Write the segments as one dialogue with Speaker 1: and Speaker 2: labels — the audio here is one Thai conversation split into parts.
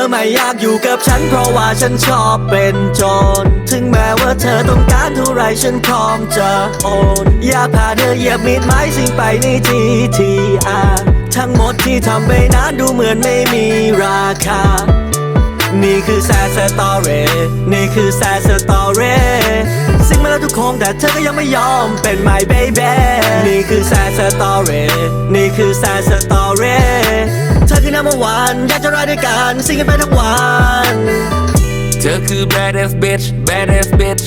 Speaker 1: อไม่อยากอยู่กับฉัน เพราะว่าฉันชอบเป็นโจรถึงแม้ว่าเธอต้องการเท่าไรฉันพร้อมจะโอนอยากพาเธอเหยียบมิดไม้สิ่งไปในทีทีอาทั้งหมดที่ทำไปนั้นดูเหมือนไม่มีราคา นี่คือแซดสตอรี่นี่คือแซดสตอรี่สิ่งมาแล้วทุกคนแต่เธอก็ยังไม่ยอมเป็น my baby นี่คือแซดสตอรี่นี่คือแซดสตอรี่ เธอคือ number one อยากจะรายด้วยกันสิ่งกันไปทั้งวัน
Speaker 2: เธอคือ badass bitch badass bitch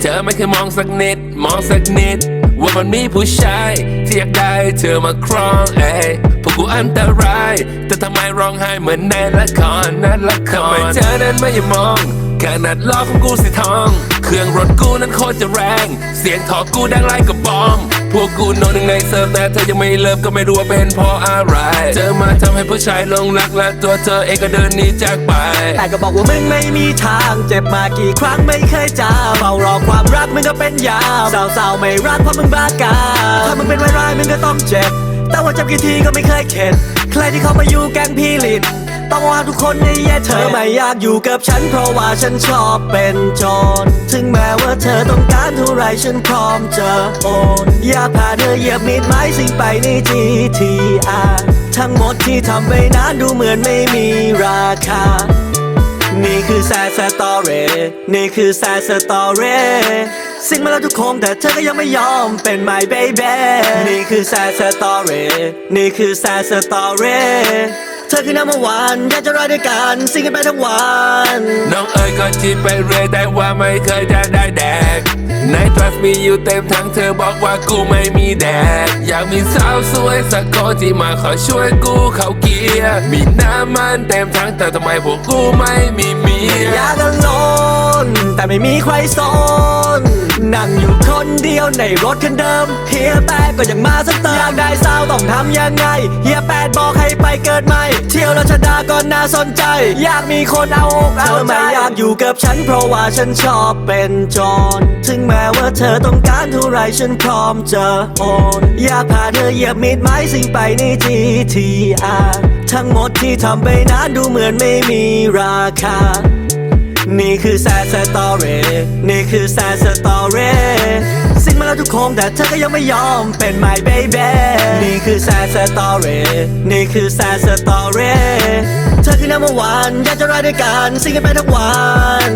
Speaker 2: เธอไม่เคยมองสักนิด มองสักนิด ว่ามันมีผู้ชาย ที่อยากได้เธอมาครองเอ้พวกกูอันตราย แต่ทำไมร้องไห้เหมือนในละครนั่นละครทำไมเธอนั้นไม่มองขนาดล้อของกูสีทอง เครื่องรถกูนั้นโคตรจะแรง เสียงถอกูดังไรกับบอม พวกกูโนหนึ่งในเซิร์ฟแต่เธอยังไม่เลิฟก็ไม่รู้ว่าเป็นเพราะอะไร เธอมาทำให้ผู้ชายหลงรักและตัวเธอเองก็เดินหนีจากไป
Speaker 1: แต่ก็บอกว่ามึงไม่มีทาง เจ็บมากี่ครั้งไม่เคยจำเฝ้ารอความรักมึงก็เป็นยามสาวๆไม่รักเพราะมึงบ้ากาถ้ามึงเป็นร้ายๆมึงก็ต้องเจ็บแต่ว่าจ็บกี่ทีก็ไม่เคยเข็ดใครที่เขามาอยู่แก๊งพี่ลิน ต้องว่าทุกคนในแย่เธอไม่อยากอยู่กับฉัน เพราะว่าฉันชอบเป็นโจรถึงแม้ว่าเธอต้องการเท่าไรฉันพร้อมจะโอนอยากพาเธอเหยียบมิดไม้สิ่งไปในทีทีอาทั้งหมดที่ทำไปนั้นดูเหมือนไม่มีราคา นี่คือแซสตอรี่นี่คือแซสตอรี่สิ่งมาแล้วทุกคนแต่เธอก็ยังไม่ยอมเป็น my baby นี่คือแซสตอรี่นี่คือแซสตอรี่ ธอคือ number one อยากจะรายด้วยกันสิ่งกันไปทั้งวัน
Speaker 2: น้องเอ๋ยก็จีบไปเรื่อยแต่ว่าไม่เคยจะได้แดกใน trust me อยู่เต็มทั้งเธอบอกว่ากูไม่มีแดก อยากมีสาวสวยสักคนที่มาขอช่วยกูเข้าเกียร์มีหน้ามันเต็มทั้งแต่ทำไมพวกกูไม่มีเมีย
Speaker 1: อยากกันลนแต่ไม่มีใครสน นั่งอยู่คนเดียวในรถคันเดิม เฮียแปดก็ยังมาซ้ำเติมอยากได้สาวต้องทำยังไง เฮียแปดบอกให้ไปเกิดใหม่ เที่ยวรัชดาก็น่าสนใจ อยากมีคนเอาอกเอาใจไม่อยากอยู่กับฉันเพราะว่าฉันชอบเป็นโจร ถึงแม้ว่าเธอต้องการเท่าไรฉันพร้อมจะโอนอยากพาเธอเหยียบมิดไม้สิ่งไปในทีทีอาทั้งหมดที่ทำไปนั้นดูเหมือนไม่มีราคา นี่คือแซดสตอรี่นี่คือแซดสตอรี่สิ่งมาแล้วทุกคนแต่เธอก็ยังไม่ยอมเป็น my baby นี่คือแซดสตอรี่นี่คือแซดสตอรี่เธอคือ number one อยากจะรายด้วยกัน สิ่งกันไปทั้งวัน